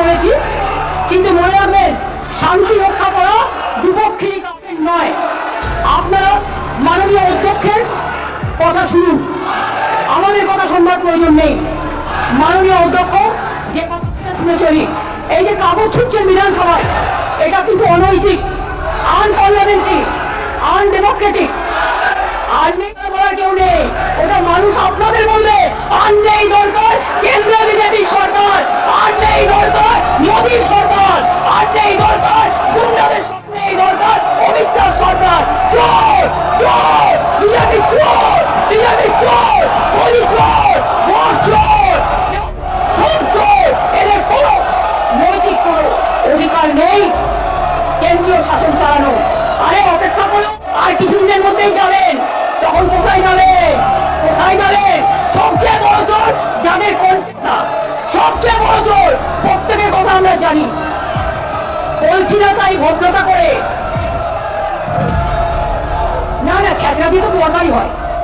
বলেছি, কিন্তু মনে রাখবেন, শান্তি রক্ষা করা দুপক্ষেরই কাউকে নয়। আপনারা মাননীয় অধ্যক্ষের কথা শুনুন। আমাদের কথা শুনবার প্রয়োজন নেই। মাননীয় অধ্যক্ষ যে কথাটা শুনে চলি এই যে কাগজ ছুটছেন বিধানসভায়, এটা কিন্তু অনৈতিক, আনপার্লামেন্টারি, আনডেমোক্রেটিক। আর নেই বলার কেউ নেই। ওটা মানুষ আপনাদের বলবে। আর নেই দরকার কেন্দ্রীয় বিজেপি সরকার। আর নেই দরকার মোদীর সরকার। আর নেই দরকার গুন্ডাদের নেই দরকার অমিত শাহ সরকার। চোর চোর বিজেপি চোর বিজেপি চোর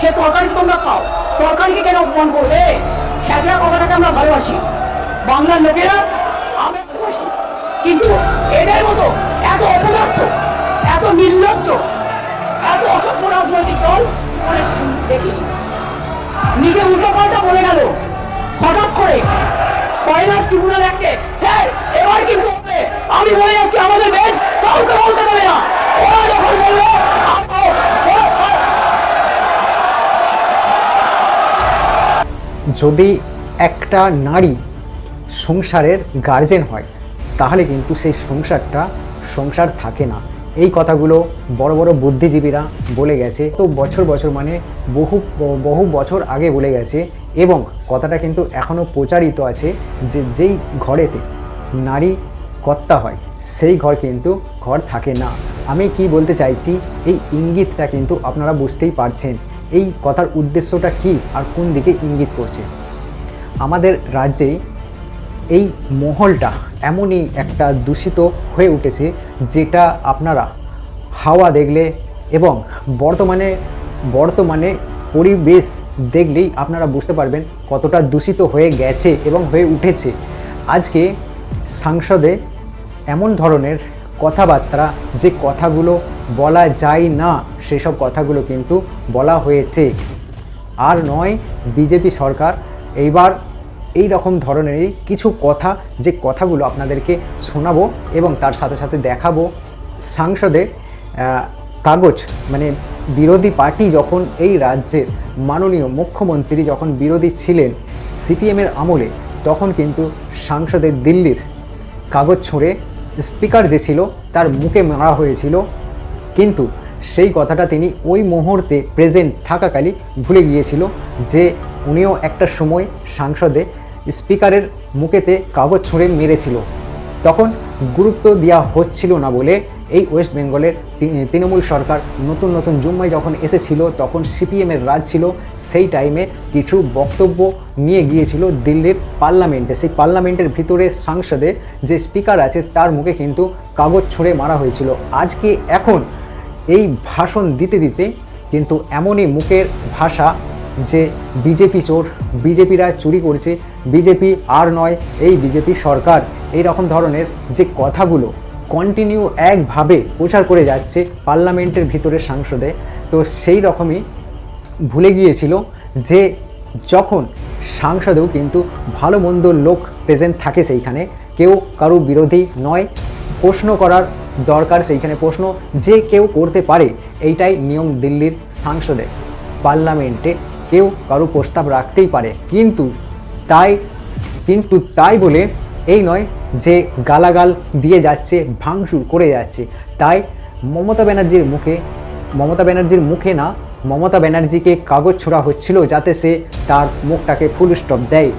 সে তরকারি তোমরা খাও। তরকারিকে কেন অপমান করবে? ছেঁচড়া কথাটাকে আমরা ভালোবাসি। বাংলার লোকেরা আমরা ভালোবাসি। কিন্তু এদের মতো এত অপদার্থ, এত নির্লজ্জ, এত অসভ্য রাজনৈতিক দল অনেক দেখি। নিজে উল্টো পাল্টা বলে গেল। যদি একটা নারী সংসারের গার্জেন হয়, তাহলে কিন্তু সেই সংসারটা সংসার থাকে না। এই কথাগুলো বড় বড় বুদ্ধিজীবীরা বলে গেছে। তো বছর বছর মানে বহু বহু বছর আগে বলে গেছে এবং কথাটা কিন্তু এখনও প্রচারিত আছে যে যেই ঘরেতে নারী কর্তা হয়, সেই ঘর কিন্তু ঘর থাকে না। আমি কি বলতে চাইছি, এই ইঙ্গিতটা কিন্তু আপনারা বুঝতেই পারছেন। এই কথার উদ্দেশ্যটা কি আর কোন দিকে ইঙ্গিত করছে? আমাদের রাজ্যে এই মহলটা এমনই একটা দূষিত হয়ে উঠেছে যেটা আপনারা হাওয়া দেখলে এবং বর্তমানে বর্তমানে পরিবেশ দেখলেই আপনারা বুঝতে পারবেন কতটা দূষিত হয়ে গেছে এবং হয়ে উঠেছে। আজকে সংসদে এমন ধরনের কথাবার্তা, যে কথাগুলো বলা যায় না। সেসব কথাগুলো কিন্তু বলা হয়েছে। আর নয়, বিজেপি সরকার এইবার এই রকম ধরনেরই কিছু কথা, যে কথাগুলো আপনাদেরকে শোনাবো এবং তার সাথে সাথে দেখাবো। সংসদে কাগজ মানে বিরোধী পার্টি যখন এই রাজ্যের মাননীয় মুখ্যমন্ত্রী যখন বিরোধী ছিলেন সিপিএমের আমলে, তখন কিন্তু সাংসদের দিল্লির কাগজ ছুঁড়ে স্পিকার যে ছিল তার মুখে মারা হয়েছিল। কিন্তু সেই কথাটা তিনি ওই মুহূর্তে প্রেজেন্ট থাকাকালী ভুলে গিয়েছিল যে উনিও একটা সময় সাংসদে স্পিকারের মুখেতে কাগজ ছুঁড়ে মেরেছিল। তখন গুরুত্ব দেওয়া হচ্ছিল না বলে এই ওয়েস্ট বেঙ্গলের তৃণমূল সরকার নতুন নতুন জুম্মায় যখন এসেছিল তখন সিপিএমের রাজ ছিল। সেই টাইমে কিছু বক্তব্য নিয়ে গিয়েছিল দিল্লির পার্লামেন্টে। সেই পার্লামেন্টের ভিতরে সংসদে যে স্পিকার আছে তার মুখে কিন্তু কাগজ ছুঁড়ে মারা হয়েছিল। আজকে এখন এই ভাষণ দিতে দিতে কিন্তু এমনই মুখের ভাষা যে বিজেপি চোর, বিজেপিরা চুরি করছে, বিজেপি আর নয়, এই বিজেপি সরকার। এই রকম ধরনের যে কথাগুলো কন্টিনিউ একভাবে প্রচার করে যাচ্ছে পার্লামেন্টের ভিতরে সাংসদে, তো সেই রকমই ভুলে গিয়েছিল যে যখন সাংসদেও কিন্তু ভালো মন্দ লোক প্রেজেন্ট থাকে সেইখানে, কেউ কারও বিরোধী নয়। প্রশ্ন করার দরকার সেইখানে প্রশ্ন যে কেউ করতে পারে, এইটাই নিয়ম দিল্লির সাংসদে পার্লামেন্টে কেউ কারও প্রস্তাব রাখতেই পারে। কিন্তু তাই কিন্তু তাই বলে এই নয় যে গালাগাল দিয়ে যাচ্ছে, ভাঙচুর করে যাচ্ছে। তাই মমতা ব্যানার্জির মুখে, মমতা ব্যানার্জির মুখে না, মমতা ব্যানার্জিকে কাগজ ছোড়া হচ্ছিল যাতে সে তার মুখটাকে ফুল স্টপ দেয়।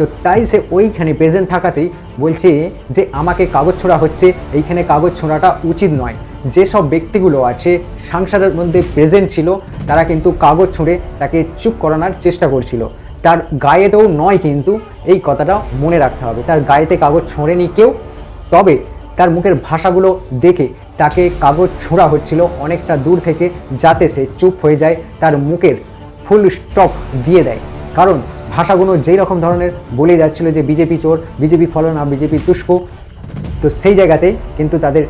তো তাই সে ওইখানে প্রেজেন্ট থাকাতেই বলছে যে আমাকে কাগজ ছোঁড়া হচ্ছে। এইখানে কাগজ ছোঁড়াটা উচিত নয়। যেসব ব্যক্তিগুলো আছে, সংসারের মধ্যে প্রেজেন্ট ছিল, তারা কিন্তু কাগজ ছুঁড়ে তাকে চুপ করানোর চেষ্টা করছিল। তার গায়েতেও নয় কিন্তু, এই কথাটা মনে রাখতে হবে। তার গায়েতে কাগজ ছোঁড়েনি কেউ, তবে তার মুখের ভাষাগুলো দেখে তাকে কাগজ ছোঁড়া হচ্ছিল অনেকটা দূর থেকে, যাতে সে চুপ হয়ে যায়, তার মুখের ফুল স্টপ দিয়ে দেয়। কারণ ভাষাগুলো যেই রকম ধরনের বলে যাচ্ছিল যে বিজেপি চোর, বিজেপি ফলনা বিজেপি তুষ্ক, তো সেই জায়গাতে কিন্তু তাদের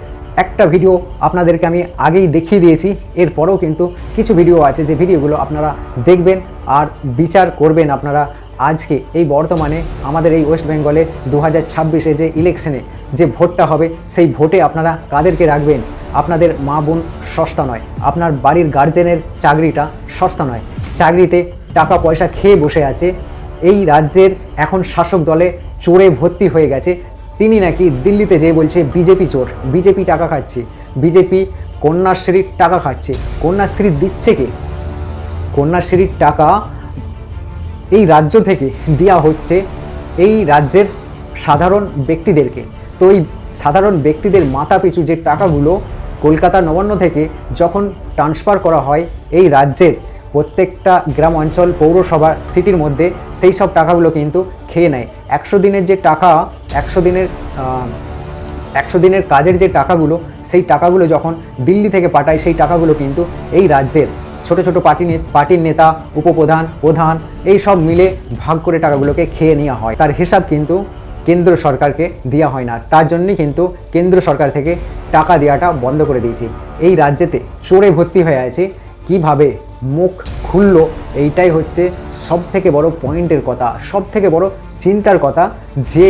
একটা ভিডিও আপনাদেরকে আমি আগেই দেখিয়ে দিয়েছি। এরপরেও কিন্তু কিছু ভিডিও আছে, যে ভিডিওগুলো আপনারা দেখবেন আর বিচার করবেন আপনারা আজকে। এই বর্তমানে আমাদের এই ওয়েস্ট বেঙ্গলে দু হাজার ছাব্বিশে যে ইলেকশনে যে ভোটটা হবে, সেই ভোটে আপনারা কাদেরকে রাখবেন? আপনাদের মা বোন সস্তা নয়, আপনার বাড়ির গার্জেনের চাকরিটা সস্তা নয়। চাকরিতে টাকা পয়সা খেয়ে বসে আছে। এই রাজ্যের এখন শাসক দলে চোরে ভর্তি হয়ে গেছে। তিনি নাকি দিল্লিতে যেয়ে বলছে, বিজেপি চোর, বিজেপি টাকা খাচ্ছে, বিজেপি কন্যাশ্রীর টাকা খাচ্ছে, কন্যাশ্রী দিচ্ছে কে? কন্যাশ্রীর টাকা এই রাজ্য থেকে দেওয়া হচ্ছে এই রাজ্যের সাধারণ ব্যক্তিদেরকে। তো এই সাধারণ ব্যক্তিদের মাথা পিছু যে টাকাগুলো কলকাতা নবান্ন থেকে যখন ট্রান্সফার করা হয় এই রাজ্যের প্রত্যেকটা গ্রাম অঞ্চল, পৌরসভা সিটির মধ্যে সেই সব টাকাগুলো কিন্তু খেয়ে নেয়। একশো দিনের যে টাকা, একশো দিনের একশো দিনের কাজের যে টাকাগুলো, সেই টাকাগুলো যখন দিল্লি থেকে পাঠায়, সেই টাকাগুলো কিন্তু এই রাজ্যের ছোট ছোট পার্টি পার্টির নেতা, উপপ্রধান, প্রধান, এই সব মিলে ভাগ করে টাকাগুলোকে খেয়ে নেওয়া হয়। তার হিসাব কিন্তু কেন্দ্র সরকারকে দেওয়া হয় না। তার জন্যই কিন্তু কেন্দ্র সরকার থেকে টাকা দেওয়াটা বন্ধ করে দিয়েছে। এই রাজ্যেতে চোরে ভর্তি হয়ে আছে। কীভাবে মুখ খুললো, এইটাই হচ্ছে সব থেকে বড় পয়েন্টের কথা সব থেকে বড় চিন্তার কথা যে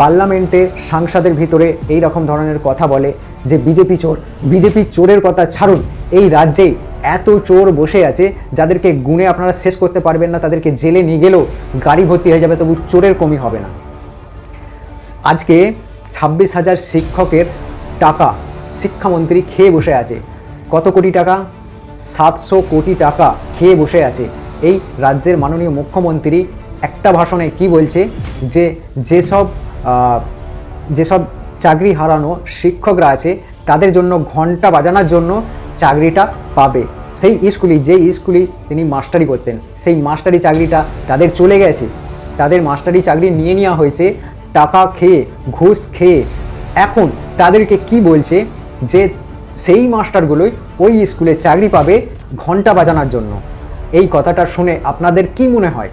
পার্লামেন্টে সাংসদের ভিতরে এই রকম ধরনের কথা বলে যে বিজেপি চোর, বিজেপি চোরের কথা ছাড়ুন, এই রাজ্যে এত চোর বসে আছে যাদেরকে গুণে আপনারা শেষ করতে পারবেন না, তাদেরকে জেলে নিয়ে গেলেও গাড়ি ভর্তি হয়ে যাবে, তবু চোরের কমই হবে না। আজকে ছাব্বিশ হাজার শিক্ষকের টাকা শিক্ষামন্ত্রী খেয়ে বসে আছে। কত কোটি টাকা? সাতশো কোটি টাকা খেয়ে বসে আছে। এই রাজ্যের মাননীয় মুখ্যমন্ত্রী একটা ভাষণে কি বলছে? যে যেসব যেসব চাকরি হারানো শিক্ষকরা আছে, তাদের জন্য ঘণ্টা বাজানোর জন্য চাকরিটা পাবে। সেই স্কুলে যে স্কুলে তিনি মাস্টারি করতেন, সেই মাস্টারি চাকরিটা তাদের চলে গেছে। তাদের মাস্টারি চাকরি নিয়ে নেওয়া হয়েছে, টাকা খেয়ে, ঘুষ খেয়ে। এখন তাদেরকে কি বলছে? যে সেই মাস্টারগুলোই ওই স্কুলে চাকরি পাবে ঘণ্টা বাজানোর জন্য। এই কথাটা শুনে আপনাদের কি মনে হয়?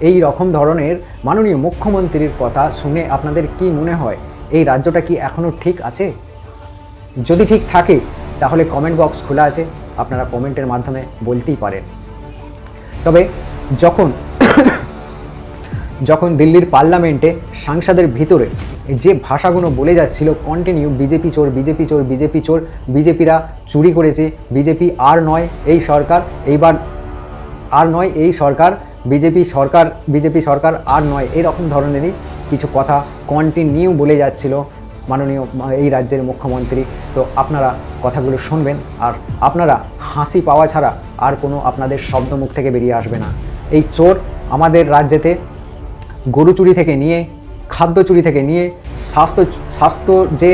এই রকম ধরনের মাননীয় মুখ্যমন্ত্রীর কথা শুনে আপনাদের কি মনে হয়? এই রাজ্যটা কি এখনও ঠিক আছে? যদি ঠিক থাকে, তাহলে কমেন্ট বক্স খোলা আছে। আপনারা কমেন্টের মাধ্যমে বলতেই পারেন। তবে যখন যখন দিল্লির পার্লামেন্টে সাংসদের ভিতরে যে ভাষাগুলো বলে যাচ্ছিল কন্টিনিউ বিজেপি চোর বিজেপি চোর বিজেপি চোর, বিজেপিরা চুরি করেছে, বিজেপি আর নয়, এই সরকার, এইবার আর নয়, এই সরকার, বিজেপি সরকার বিজেপি সরকার আর নয়, এরকম ধরনেরই কিছু কথা কন্টিনিউ বলে যাচ্ছিল মাননীয় এই রাজ্যের মুখ্যমন্ত্রী। তো আপনারা কথাগুলো শুনবেন, আর আপনারা হাসি পাওয়া ছাড়া আর কোনো আপনাদের শব্দ মুখ থেকে বেরিয়ে আসবে না। এই চোর আমাদের রাজ্যেতে গরু চুরি থেকে নিয়ে, খাদ্য চুরি থেকে নিয়ে, স্বাস্থ্য স্বাস্থ্য যে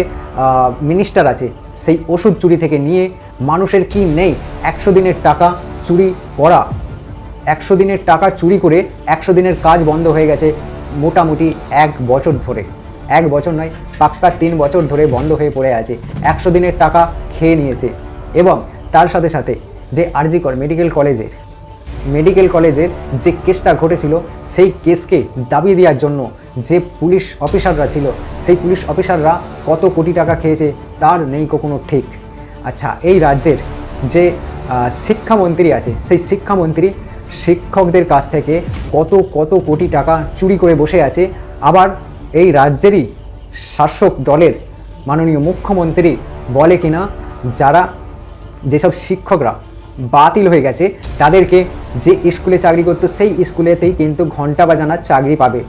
মিনিস্টার আছে, সেই ওষুধ চুরি থেকে নিয়ে মানুষের কি নেই? একশো দিনের টাকা চুরি করা। একশো দিনের টাকা চুরি করে একশো দিনের কাজ বন্ধ হয়ে গেছে মোটামুটি এক বছর ধরে। এক বছর নয়, পাক্কা তিন বছর ধরে বন্ধ হয়ে পড়ে আছে। একশো দিনের টাকা খেয়ে নিয়েছে। এবং তার সাথে সাথে যে আরজিকর মেডিকেল কলেজের মেডিকেল কলেজের যে কেসটা ঘটেছিল, সেই কেসকে দাবি দেওয়ার জন্য যে পুলিশ অফিসাররা ছিল, সেই পুলিশ অফিসাররা কত কোটি টাকা খেয়েছে, তার নেই কোনো ঠিক। আচ্ছা এই রাজ্যের যে শিক্ষামন্ত্রী আছে, সেই শিক্ষামন্ত্রী শিক্ষকদের কাছ থেকে কত কত কোটি টাকা চুরি করে বসে আছে, আবার এই রাজ্যেরই শাসক দলের মাননীয় মুখ্যমন্ত্রী বলে কিনা, যারা যেসব শিক্ষকরা বাতিল হয়ে গেছে। তাদেরকে যে স্কুলে চাকরি করতো, সেই স্কুলেতেই কিন্তু ঘণ্টা বাজানোর চাকরি পাবে।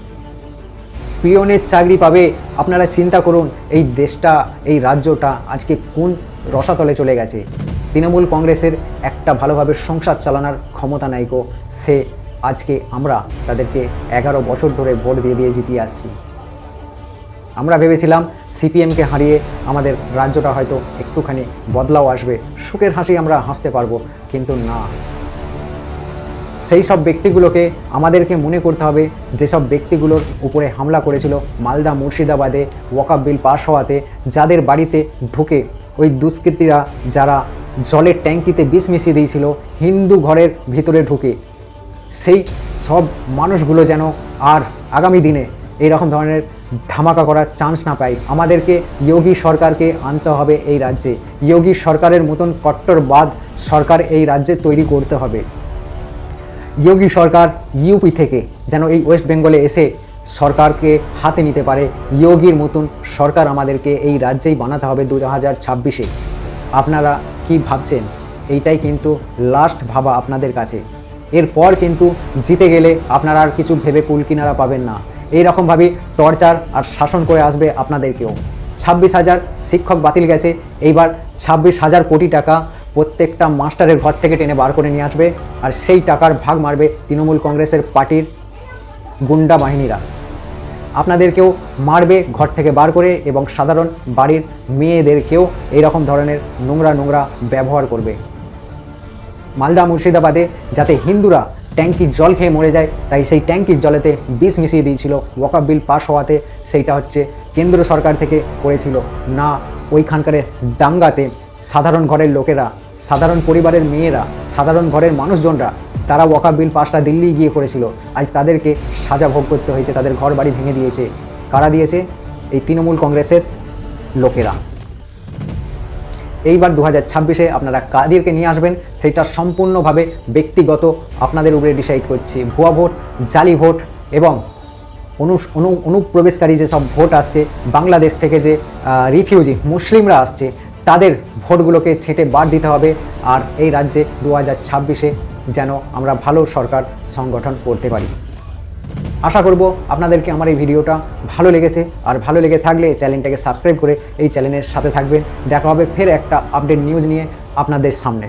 পিয়নের চাকরি পাবে। আপনারা চিন্তা করুন, এই দেশটা, এই রাজ্যটা আজকে কোন রসাতলে চলে গেছে? তৃণমূল কংগ্রেসের একটা ভালোভাবে সংসার চালানোর ক্ষমতা নাই গো। সে আজকে আমরা তাদেরকে এগারো বছর ধরে ভোট দিয়ে দিয়ে জিতিয়ে আসছি। আমরা ভেবেছিলাম সিপিএমকে হারিয়ে আমাদের রাজ্যটা হয়তো একটুখানি বদলাও আসবে। সুখের হাসি আমরা হাসতে পারব, কিন্তু না। সেই সব ব্যক্তিগুলোকে আমাদেরকে মনে করতে হবে, যেসব ব্যক্তিগুলোর উপরে হামলা করেছিল মালদা মুর্শিদাবাদে ওয়াকাব বিল পাস হওয়াতে, যাদের বাড়িতে ঢুকে ওই দুষ্কৃতীরা যারা জলের ট্যাঙ্কিতে বিষ মিশিয়ে দিয়েছিল, হিন্দু ঘরের ভিতরে ঢুকে। সেই সব মানুষগুলো যেন আর আগামী দিনে এই রকম ধরনের ধামাকা করার চান্স না পায় আমাদেরকে যোগী সরকারকে আনতে হবে এই রাজ্যে। যোগী সরকারের মতন কট্টরবাদ সরকার এই রাজ্যে তৈরি করতে হবে। যোগী সরকার ইউপি থেকে যেন এই ওয়েস্ট বেঙ্গলে এসে সরকারকে হাতে নিতে পারে। যোগীর মতন সরকার আমাদেরকে এই রাজ্যেই বানাতে হবে দু হাজার ছাব্বিশে। আপনারা কি ভাবছেন? এইটাই কিন্তু লাস্ট ভাবা আপনাদের কাছে। এরপর কিন্তু জিতে গেলে আপনারা আর কিছু ভেবে কুল কিনারা পাবেন না। এই রকমভাবেই টর্চার আর শাসন করে আসবে আপনাদেরকেও। ছাব্বিশ হাজার শিক্ষক বাতিল গেছে, এইবার ছাব্বিশ হাজার কোটি টাকা প্রত্যেকটা মাস্টারের ঘর থেকে টেনে বার করে নিয়ে আসবে আর সেই টাকার ভাগ মারবে তৃণমূল কংগ্রেসের পার্টির গুন্ডা বাহিনীরা। আপনাদেরকেও মারবে ঘর থেকে বার করে এবং সাধারণ বাড়ির মেয়েদেরকেও এইরকম ধরনের নোংরা নোংরা ব্যবহার করবে। মালদা মুর্শিদাবাদে যাতে হিন্দুরা ট্যাঙ্কির জল খেয়ে মরে যায়। তাই সেই ট্যাঙ্কির জলেতে বিষ মিশিয়ে দিয়েছিল। ওয়াকাব বিল পাস হওয়াতে সেইটা হচ্ছে কেন্দ্র সরকার থেকে করেছিল না ওইখানকার দাঙ্গাতে সাধারণ ঘরের লোকেরা, সাধারণ পরিবারের মেয়েরা, সাধারণ ঘরের মানুষজনরা, তারা ওয়াকাব বিল পাসটা দিল্লি গিয়ে করেছিল। আজ তাদেরকে সাজা ভোগ করতে হয়েছে, তাদের ঘর বাড়ি ভেঙে দিয়েছে। কারা দিয়েছে? এই তৃণমূল কংগ্রেসের লোকেরা। এইবার দু হাজার ছাব্বিশে আপনারা কাদেরকে নিয়ে আসবেন। সেটা সম্পূর্ণভাবে ব্যক্তিগত। আপনাদের উপরে ডিসাইড করছে। ভুয়া ভোট, জালি ভোট এবং অনু অনু, অনুপ্রবেশকারী যেসব ভোট আসছে, বাংলাদেশ থেকে যে রিফিউজি মুসলিমরা আসছে, তাদের ভোটগুলোকে ছেটে বাদ দিতে হবে। আর এই রাজ্যে দু হাজার ছাব্বিশে যেন আমরা ভালো সরকার সংগঠন করতে পারি। আশা করব আপনাদেরকে আমার এই ভিডিওটা ভালো লেগেছে। আর ভালো লেগে থাকলে চ্যানেলটাকে সাবস্ক্রাইব করে এই চ্যানেলের সাথে থাকবেন। দেখা হবে ফের একটা আপডেট নিউজ নিয়ে আপনাদের সামনে।